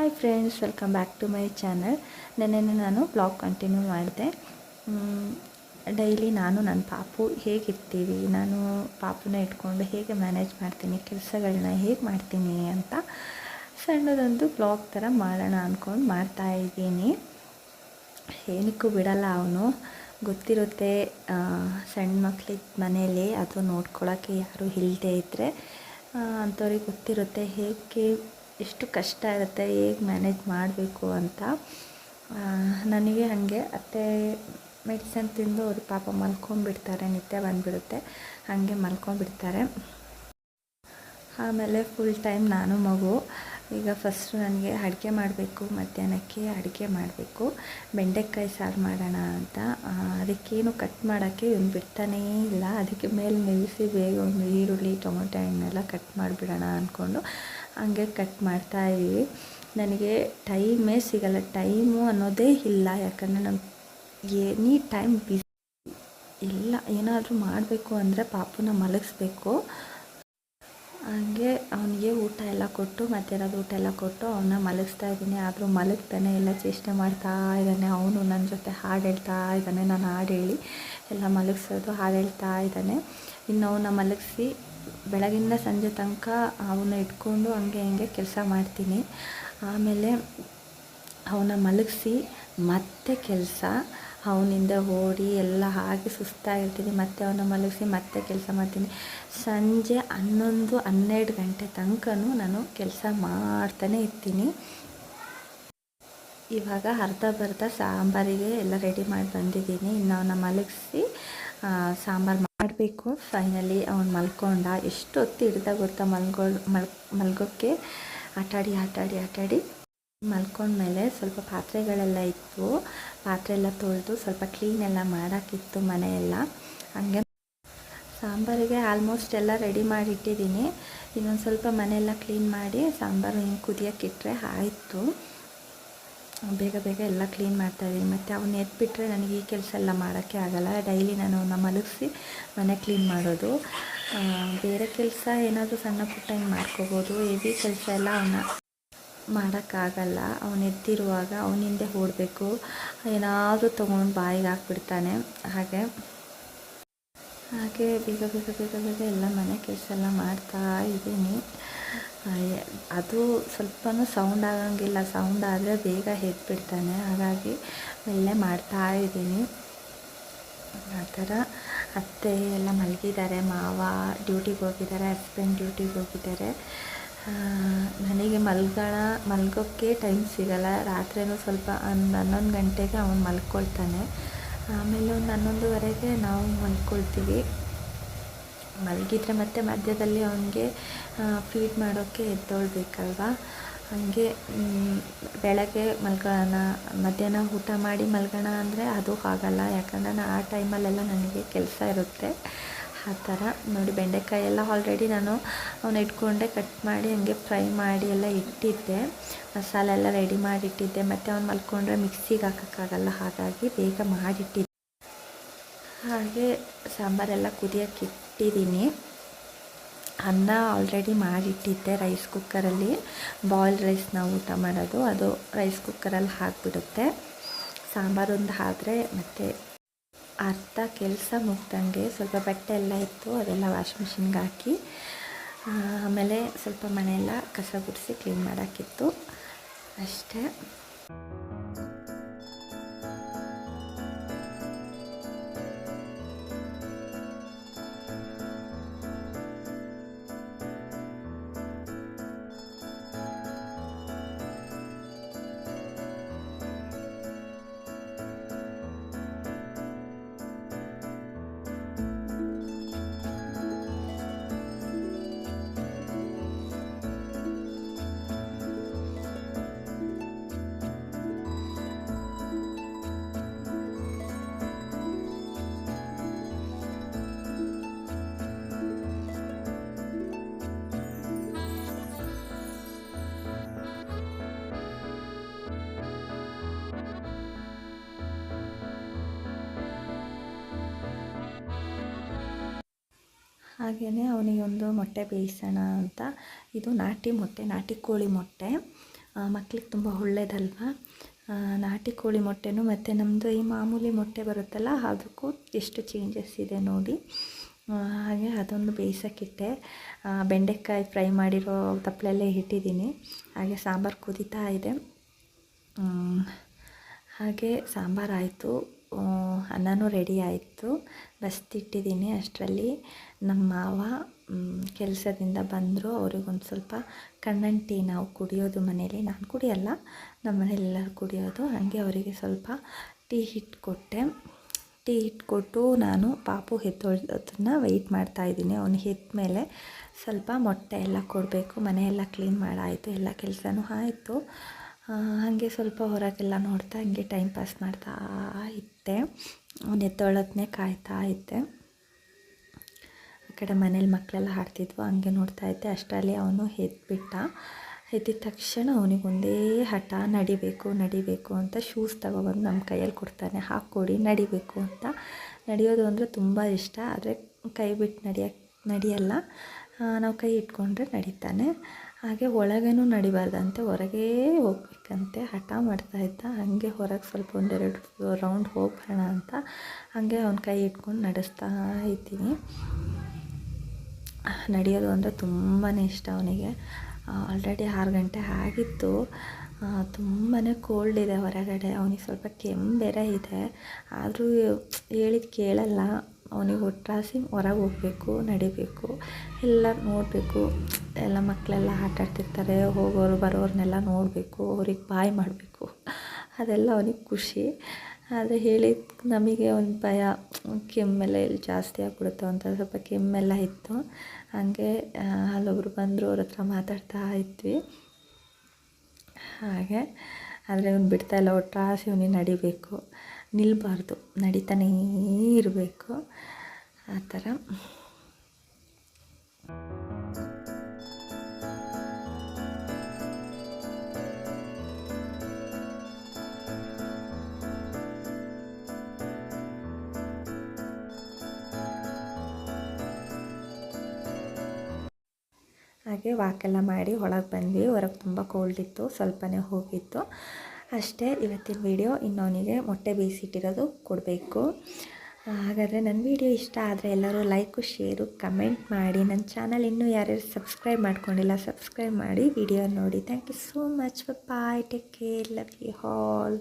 Hi friends welcome back to my channel ನೆನ್ನೆ ನಾನು blog continue ಮಾಡಿದೆ. ಡೈಲಿ ನಾನು ನನ್ನ ಪಾಪು ಹೇಗಿರ್ತೀವಿ, ನಾನು ಪಾಪುನ ಇಟ್ಕೊಂಡು ಹೇಗೆ ಮ್ಯಾನೇಜ್ ಮಾಡ್ತೀನಿ ಕೆಲಸಗಳನ್ನ ಹೇಗೆ ಮಾಡ್ತೀನಿ ಅಂತ ಸಣ್ಣದೊಂದು ಬ್ಲಾಗ್ ಥರ ಮಾಡೋಣ ಅಂದ್ಕೊಂಡು ಮಾಡ್ತಾಯಿದ್ದೀನಿ ಏನಕ್ಕೂ ಬಿಡಲ್ಲ ಅವನು. ಗೊತ್ತಿರುತ್ತೆ ಸಣ್ಣ ಮಕ್ಳಿಗೆ ಮನೇಲಿ ಅದು ನೋಡ್ಕೊಳ್ಳೋಕ್ಕೆ ಯಾರೂ ಇಲ್ಲದೆ ಇದ್ದರೆ ಅಂಥವ್ರಿಗೆ ಗೊತ್ತಿರುತ್ತೆ ಹೇಗೆ ಎಷ್ಟು ಕಷ್ಟ ಇರುತ್ತೆ, ಹೇಗೆ ಮ್ಯಾನೇಜ್ ಮಾಡಬೇಕು ಅಂತ. ನನಗೆ ಹಾಗೆ ಅತ್ತೆ ಮೆಡಿಸನ್ ತಿಂದು ಅವರು ಪಾಪ ಮಲ್ಕೊಂಬಿಡ್ತಾರೆ ನಿದ್ದೆ ಬಂದುಬಿಡುತ್ತೆ. ಹಾಗೆ ಮಲ್ಕೊಂಡ್ಬಿಡ್ತಾರೆ. ಆಮೇಲೆ ಫುಲ್ ಟೈಮ್ ನಾನು ಮಗು. ಈಗ ಫಸ್ಟು ನನಗೆ ಅಡುಗೆ ಮಾಡಬೇಕು, ಮಧ್ಯಾಹ್ನಕ್ಕೆ ಅಡುಗೆ ಮಾಡಬೇಕು. ಬೆಂಡೆಕಾಯಿ ಸಾರು ಮಾಡೋಣ ಅಂತ. ಅದಕ್ಕೇನು ಕಟ್ ಮಾಡೋಕ್ಕೆ ಇವ್ನು ಬಿಡ್ತಾನೇ ಇಲ್ಲ. ಅದಕ್ಕೆ ಮೇಲೆ ನಿಲ್ಲಿಸಿ ಬೇಗ ಒಂದು ಈರುಳ್ಳಿ, ಟೊಮೊಟೊ, ಹಣ್ಣೆಲ್ಲ ಕಟ್ ಮಾಡಿಬಿಡೋಣ ಅಂದ್ಕೊಂಡು ಹಂಗೆ ಕಟ್ ಮಾಡ್ತಾ ಇದ್ದೀವಿ ನನಗೆ ಟೈಮೇ ಸಿಗಲ್ಲ ಟೈಮು ಅನ್ನೋದೇ ಇಲ್ಲ. ಯಾಕಂದರೆ ನಮ್ಮ ಎನಿ ಟೈಮ್ ಬಿಸಿ ಇಲ್ಲ. ಏನಾದರೂ ಮಾಡಬೇಕು ಅಂದರೆ ಪಾಪನ ಮಲಗಿಸ್ಬೇಕು. ಹಂಗೆ ಅವನಿಗೆ ಊಟ ಎಲ್ಲ ಕೊಟ್ಟು, ಮಧ್ಯಾಹ್ನದ ಊಟ ಎಲ್ಲ ಕೊಟ್ಟು ಅವನ್ನ ಮಲಗಿಸ್ತಾ ಇದ್ದೀನಿ. ಆದರೂ ಮಲಗ್ತಾನೆ ಎಲ್ಲ ಚೇಷ್ಟೆ ಮಾಡ್ತಾ ಇದ್ದಾನೆ. ಅವನು ನನ್ನ ಜೊತೆ ಹಾಡು ಹೇಳ್ತಾ ಇದ್ದಾನೆ. ನಾನು ಹಾಡು ಹೇಳಿ ಎಲ್ಲ ಮಲಗಿಸೋದು, ಹಾಡು ಹೇಳ್ತಾ ಇದ್ದಾನೆ. ಇನ್ನು ಅವನ್ನ ಮಲಗಿಸಿ ಬೆಳಗಿಂದ ಸಂಜೆ ತನಕ ಅವನ್ನ ಇಟ್ಕೊಂಡು ಹಂಗೆ ಹಿಂಗೆ ಕೆಲಸ ಮಾಡ್ತೀನಿ. ಆಮೇಲೆ ಅವನ್ನ ಮಲಗಿಸಿ ಮತ್ತೆ ಕೆಲಸ. ಅವನಿಂದ ಓಡಿ ಎಲ್ಲ ಹಾಗೆ ಸುಸ್ತಾಗಿರ್ತೀನಿ ಮತ್ತೆ ಅವನ್ನ ಮಲಗಿಸಿ ಮತ್ತೆ ಕೆಲಸ ಮಾಡ್ತೀನಿ. ಸಂಜೆ ಹನ್ನೊಂದು, ಹನ್ನೆರಡು ಗಂಟೆ ತನಕನೂ ನಾನು ಕೆಲಸ ಮಾಡ್ತಾನೆ ಇರ್ತೀನಿ. ಇವಾಗ ಅರ್ಧ ಬರ್ಧ ಸಾಂಬಾರಿಗೆ ಎಲ್ಲ ರೆಡಿ ಮಾಡಿ ಬಂದಿದ್ದೀನಿ. ಇನ್ನು ಅವನ್ನ ಮಲಗಿಸಿ ಸಾಂಬಾರು ಮಾಡಬೇಕು. ಫೈನಲಿ ಅವ್ನು ಮಲ್ಕೊಂಡ. ಎಷ್ಟು ಹೊತ್ತು ಹಿಡ್ದ ಗೊತ್ತಾ ಮಲ್ಗೋ ಮಲ್ ಮಲ್ಗೋಕ್ಕೆ ಆಟಾಡಿ ಆಟಾಡಿ ಆಟಾಡಿ ಮಲ್ಕೊಂಡ್ಮೇಲೆ ಸ್ವಲ್ಪ ಪಾತ್ರೆಗಳೆಲ್ಲ ಇತ್ತು. ಪಾತ್ರೆ ಎಲ್ಲ ತೊಳೆದು ಸ್ವಲ್ಪ ಕ್ಲೀನ್ ಎಲ್ಲ ಮಾಡೋಕ್ಕಿತ್ತು ಮನೆಯೆಲ್ಲ. ಹಾಗೆ ಸಾಂಬಾರಿಗೆ ಆಲ್ಮೋಸ್ಟ್ ಎಲ್ಲ ರೆಡಿ ಮಾಡಿ ಇಟ್ಟಿದ್ದೀನಿ ಇನ್ನೊಂದು ಸ್ವಲ್ಪ ಮನೆಯೆಲ್ಲ ಕ್ಲೀನ್ ಮಾಡಿ ಸಾಂಬಾರು ಹಿಂಗೆ ಕುದಿಯೋಕ್ಕಿಟ್ರೆ ಆಯಿತು. ಬೇಗ ಬೇಗ ಎಲ್ಲ ಕ್ಲೀನ್ ಮಾಡ್ತಾಯಿದ್ದೀನಿ ಮತ್ತು ಅವನ್ನ ಎತ್ಬಿಟ್ರೆ ನನಗೆ ಈ ಕೆಲಸ ಎಲ್ಲ ಮಾಡೋಕ್ಕೆ ಆಗಲ್ಲ. ಡೈಲಿ ನಾನು ಅವನ್ನ ಮಲಗಿಸಿ ಮನೆ ಕ್ಲೀನ್ ಮಾಡೋದು. ಬೇರೆ ಕೆಲಸ ಏನಾದರೂ ಸಣ್ಣ ಪುಟ್ಟ ಹಿಂಗೆ ಮಾಡ್ಕೋಬೋದು. ಹೆವಿ ಕೆಲಸ ಎಲ್ಲ ಅವನ್ನ ಮಾಡೋಕ್ಕಾಗಲ್ಲ ಅವನು ಎದ್ದಿರುವಾಗ ಅವನಿಂದೆ ಓಡಬೇಕು. ಏನಾದರೂ ತೊಗೊಂಡು ಬಾಯಿಗೆ ಹಾಕ್ಬಿಡ್ತಾನೆ. ಹಾಗೆ. ಹಾಗೆ ಬೇಗ ಬೇಗ ಬೇಗ ಬೇಗ ಎಲ್ಲ ಮನೆ ಕೆಲಸ ಎಲ್ಲ ಮಾಡ್ತಾ ಇದ್ದೀನಿ. ಅದು ಸ್ವಲ್ಪನೂ ಸೌಂಡ್ ಆಗಂಗಿಲ್ಲ. ಸೌಂಡ್ ಆದರೆ ಬೇಗ ಎದ್ಬಿಡ್ತಾನೆ ಹಾಗಾಗಿ ಮೇಲೆ ಮಾಡ್ತಾ ಇದ್ದೀನಿ. ಆ ಥರ ಅತ್ತೆ ಎಲ್ಲ ಮಲಗಿದ್ದಾರೆ. ಮಾವ ಡ್ಯೂಟಿಗೆ ಹೋಗಿದ್ದಾರೆ. ಹಸ್ಬೆಂಡ್ ಡ್ಯೂಟಿಗೆ ಹೋಗಿದ್ದಾರೆ. ನನಗೆ ಮಲ್ಗೋಣ ಮಲ್ಗೋಕ್ಕೆ ಟೈಮ್ ಸಿಗಲ್ಲ. ರಾತ್ರಿನೂ ಸ್ವಲ್ಪ ಒಂದು ಹನ್ನೊಂದು ಗಂಟೆಗೆ ಅವನು ಮಲ್ಕೊಳ್ತಾನೆ. ಆಮೇಲೆ ಒಂದು ಹನ್ನೊಂದುವರೆಗೆ ನಾವು ಮಲ್ಕೊಳ್ತೀವಿ. ಮಲಗಿದ್ರೆ ಮತ್ತೆ ಮಧ್ಯದಲ್ಲಿ ಅವನಿಗೆ ಫೀಡ್ ಮಾಡೋಕ್ಕೆ ಎದ್ದೋಳ್ಬೇಕಲ್ವಾ? ಹಾಗೆ ಬೆಳಗ್ಗೆ ಮಲ್ಗೋಣ, ಮಧ್ಯಾಹ್ನ ಊಟ ಮಾಡಿ ಮಲ್ಗೋಣ ಅಂದರೆ ಅದು ಆಗಲ್ಲ ಯಾಕಂದರೆ ನಾನು ಆ ಟೈಮಲ್ಲೆಲ್ಲ ನನಗೆ ಕೆಲಸ ಇರುತ್ತೆ. ಆ ಥರ ನೋಡಿ, ಬೆಂಡೆಕಾಯಿ ಎಲ್ಲ ಆಲ್ರೆಡಿ ನಾನು ಅವನ್ನ ಇಟ್ಕೊಂಡೆ ಕಟ್ ಮಾಡಿ ಹಂಗೆ ಫ್ರೈ ಮಾಡಿ ಎಲ್ಲ ಇಟ್ಟಿದ್ದೆ. ಮಸಾಲೆ ಎಲ್ಲ ರೆಡಿ ಮಾಡಿಟ್ಟಿದ್ದೆ ಮತ್ತು ಅವ್ನು ಮಲ್ಕೊಂಡ್ರೆ ಮಿಕ್ಸಿಗೆ ಹಾಕೋಕ್ಕಾಗಲ್ಲ. ಹಾಗಾಗಿ ಬೇಗ ಮಾಡಿಟ್ಟಿದ್ದೆ ಹಾಗೆ ಸಾಂಬಾರೆಲ್ಲ ಕುದಿಯೋಕೆ ಇಟ್ಟಿದ್ದೀನಿ ಅನ್ನ ಆಲ್ರೆಡಿ ಮಾಡಿಟ್ಟಿದ್ದೆ ರೈಸ್ ಕುಕ್ಕರಲ್ಲಿ ಬಾಯ್ಲ್ ರೈಸ್ ನಾವು ಊಟ ಮಾಡೋದು. ಅದು ರೈಸ್ ಕುಕ್ಕರಲ್ಲಿ ಹಾಕಿಬಿಡುತ್ತೆ. ಸಾಂಬಾರೊಂದು ಆದರೆ ಮತ್ತು ಅರ್ಧ ಕೆಲಸ ಮುಗ್ದಂಗೆ ಸ್ವಲ್ಪ ಬಟ್ಟೆ ಎಲ್ಲ ಇತ್ತು, ಅದೆಲ್ಲ ವಾಷಿಂಗ್ ಮಿಷಿನ್ಗೆ ಹಾಕಿ, ಆಮೇಲೆ ಸ್ವಲ್ಪ ಮನೆಯೆಲ್ಲ ಕಸ ಗುಡಿಸಿ ಕ್ಲೀನ್ ಮಾಡೋಕ್ಕಿತ್ತು ಅಷ್ಟೇ. ಹಾಗೆಯೇ ಅವನಿಗೆ ಒಂದು ಮೊಟ್ಟೆ ಬೇಯಿಸೋಣ ಅಂತ. ಇದು ನಾಟಿ ಮೊಟ್ಟೆ, ನಾಟಿ ಕೋಳಿ ಮೊಟ್ಟೆ. ಮಕ್ಕಳಿಗೆ ತುಂಬ ಒಳ್ಳೇದಲ್ವಾ? ನಾಟಿ ಕೋಳಿ ಮೊಟ್ಟೆನೂ ಮತ್ತು ನಮ್ಮದು ಈ ಮಾಮೂಲಿ ಮೊಟ್ಟೆ ಬರುತ್ತಲ್ಲ, ಅದಕ್ಕೂ ಎಷ್ಟು ಚೇಂಜಸ್ ಇದೆ ನೋಡಿ. ಹಾಗೆ ಅದೊಂದು ಬೇಯಿಸೋಕ್ಕಿಟ್ಟೆ ಬೆಂಡೆಕಾಯಿ ಫ್ರೈ ಮಾಡಿರೋ ತಪ್ಪಲಲ್ಲೇ ಇಟ್ಟಿದ್ದೀನಿ. ಹಾಗೆ ಸಾಂಬಾರು ಕುದೀತಾ ಇದೆ. ಹಾಗೆ ಸಾಂಬಾರು ಆಯಿತು. ಅನ್ನನೂ ರೆಡಿ ಆಯಿತು. ಬಸ್ತಿಟ್ಟಿದ್ದೀನಿ ಅಷ್ಟರಲ್ಲಿ. ನಮ್ಮ ಮಾವ ಕೆಲಸದಿಂದ ಬಂದರು. ಅವ್ರಿಗೊಂದು ಸ್ವಲ್ಪ ಕಣ್ಣನ್ ಟೀ ನಾವು ಕುಡಿಯೋದು ಮನೇಲಿ. ನಾನು ಕುಡಿಯಲ್ಲ. ನಮ್ಮ ಮನೇಲಿ ಎಲ್ಲರೂ ಕುಡಿಯೋದು. ಹಾಗೆ ಅವರಿಗೆ ಸ್ವಲ್ಪ ಟೀ ಹಿಟ್ಟು ಕೊಟ್ಟೆ ಟೀ ಇಟ್ಕೊಟ್ಟು ನಾನು ಪಾಪು ಎದ್ದೊಳ್ದನ್ನ ವೆಯ್ಟ್ ಮಾಡ್ತಾಯಿದ್ದೀನಿ ಅವ್ನು ಎದ್ದ ಮೇಲೆ ಸ್ವಲ್ಪ ಮೊಟ್ಟೆ ಎಲ್ಲ ಕೊಡಬೇಕು. ಮನೆಯೆಲ್ಲ ಕ್ಲೀನ್ ಮಾಡಾಯಿತು. ಎಲ್ಲ ಕೆಲಸನೂ ಆಯಿತು. ಹಾಗೆ ಸ್ವಲ್ಪ ಹೊರಗೆಲ್ಲ ನೋಡ್ತಾ ಹಂಗೆ ಟೈಮ್ ಪಾಸ್ ಮಾಡ್ತಾ ಇದ್ದೆ. ಅವ್ನು ಕಾಯ್ತಾ ಇದ್ದೆ. ಆ ಕಡೆ ಮನೇಲಿ ಮಕ್ಕಳೆಲ್ಲ ಹಾಡ್ತಿದ್ವು, ಹಂಗೆ ನೋಡ್ತಾ ಇದ್ದೆ. ಅಷ್ಟರಲ್ಲಿ ಅವನು ಎದ್ಬಿಟ್ಟ. ಎದ್ದಿದ ತಕ್ಷಣ ಅವನಿಗೆ ಒಂದೇ ಹಠ, ನಡಿಬೇಕು ನಡಿಬೇಕು ಅಂತ ಶೂಸ್ ತಗೊಬಂದು ನಮ್ಮ ಕೈಯಲ್ಲಿ ಕೊಡ್ತಾನೆ. ಹಾಕ್ಕೊಡಿ, ನಡಿಬೇಕು ಅಂತ. ನಡೆಯೋದು ಅಂದರೆ ತುಂಬ ಇಷ್ಟ, ಆದರೆ ಕೈ ಬಿಟ್ಟು ನಡಿಯೋಕ್ಕೆ ನಡೆಯಲ್ಲ. ನಾವು ಕೈ ಇಟ್ಕೊಂಡ್ರೆ ನಡೀತಾನೆ. ಹಾಗೆ ಒಳಗೇನೂ ನಡಿಬಾರ್ದಂತೆ ಹೊರಗೇ ಹೋಗ್ಬೇಕಂತೆ, ಹಠ ಮಾಡ್ತಾ ಇದ್ದ. ಹಾಗೆ ಹೊರಗೆ ಸ್ವಲ್ಪ ಒಂದೆರಡು ರೌಂಡ್ ಹೋಗೋಣ ಅಂತ ಹಾಗೆ ಅವನ ಕೈ ಇಟ್ಕೊಂಡು ನಡೆಸ್ತಾ ಇದ್ದೀನಿ. ನಡೆಯೋದು ಅಂದರೆ ತುಂಬಾ ಇಷ್ಟ ಅವನಿಗೆ. ಆಲ್ರೆಡಿ ಆರು ಗಂಟೆ ಆಗಿತ್ತು. ತುಂಬಾ ಕೋಲ್ಡ್ ಇದೆ ಹೊರಗಡೆ. ಅವನಿಗೆ ಸ್ವಲ್ಪ ಕೆಮ್ಮು ಬೇರೆ ಇದೆ. ಆದರೂ ಹೇಳಿದ ಕೇಳಲ್ಲ. ಅವನಿಗೆ ಒಟ್ರಾಸಿ ಹೊರಗೆ ಹೋಗಬೇಕು, ನಡಿಬೇಕು, ಎಲ್ಲ ನೋಡಬೇಕು. ಎಲ್ಲ ಮಕ್ಕಳೆಲ್ಲ ಆಟಾಡ್ತಿರ್ತಾರೆ ಹೋಗೋರು ಬರೋರನ್ನೆಲ್ಲ ನೋಡಬೇಕು, ಅವ್ರಿಗೆ ಬಾಯ್ ಮಾಡಬೇಕು. ಅದೆಲ್ಲ ಅವನಿಗೆ ಖುಷಿ. ಆದರೆ ಹೇಳಿದ ನಮಗೆ ಒಂದು ಭಯ, ಕೆಮ್ಮೆಲ್ಲ ಎಲ್ಲಿ ಜಾಸ್ತಿ ಆಗಿಬಿಡುತ್ತೋ ಅಂತ ಸ್ವಲ್ಪ ಕೆಮ್ಮೆಲ್ಲ ಇತ್ತು. ಹಾಗೆ ಅಲ್ಲೊಬ್ರು ಬಂದರು, ಅವ್ರ ಹತ್ರ ಮಾತಾಡ್ತಾ ಇದ್ವಿ. ಹಾಗೆ, ಆದರೆ ಅವ್ನು ಬಿಡ್ತಾಯಿಲ್ಲ ಒಟ್ಟಾಸಿ ಅವನಿಗೆ ನಡಿಬೇಕು. ನಿಲ್ಲಬಾರ್ದು ನಡೀತಾನೇ ಇರಬೇಕು. ಆ ಥರ. ಹಾಗೆ ವಾಕೆಲ್ಲ ಮಾಡಿ ಒಳಗೆ ಬಂದ್ವಿ. ಹೊರಗೆ ತುಂಬ ಕೋಲ್ಡ್ ಇತ್ತು, ಸ್ವಲ್ಪನೇ ಹೋಗಿತ್ತು. ಅಷ್ಟೇ ಇವತ್ತಿನ ವಿಡಿಯೋ ಇನ್ನೊನಿಗೆ ಮೊಟ್ಟೆ ಬೇಯಿಸಿಟ್ಟಿರೋದು ಕೊಡಬೇಕು. ಹಾಗಾದರೆ ನನ್ನ ವಿಡಿಯೋ ಇಷ್ಟ ಆದರೆ ಎಲ್ಲರೂ ಲೈಕು, ಶೇರು, ಕಮೆಂಟ್ ಮಾಡಿ. ನನ್ನ ಚಾನಲ್ ಇನ್ನೂ ಯಾರ್ಯಾರು ಸಬ್ಸ್ಕ್ರೈಬ್ ಮಾಡ್ಕೊಂಡಿಲ್ಲ, ಸಬ್ಸ್ಕ್ರೈಬ್ ಮಾಡಿ ವಿಡಿಯೋ ನೋಡಿ. Thank you so much. Bye, take care. Love you all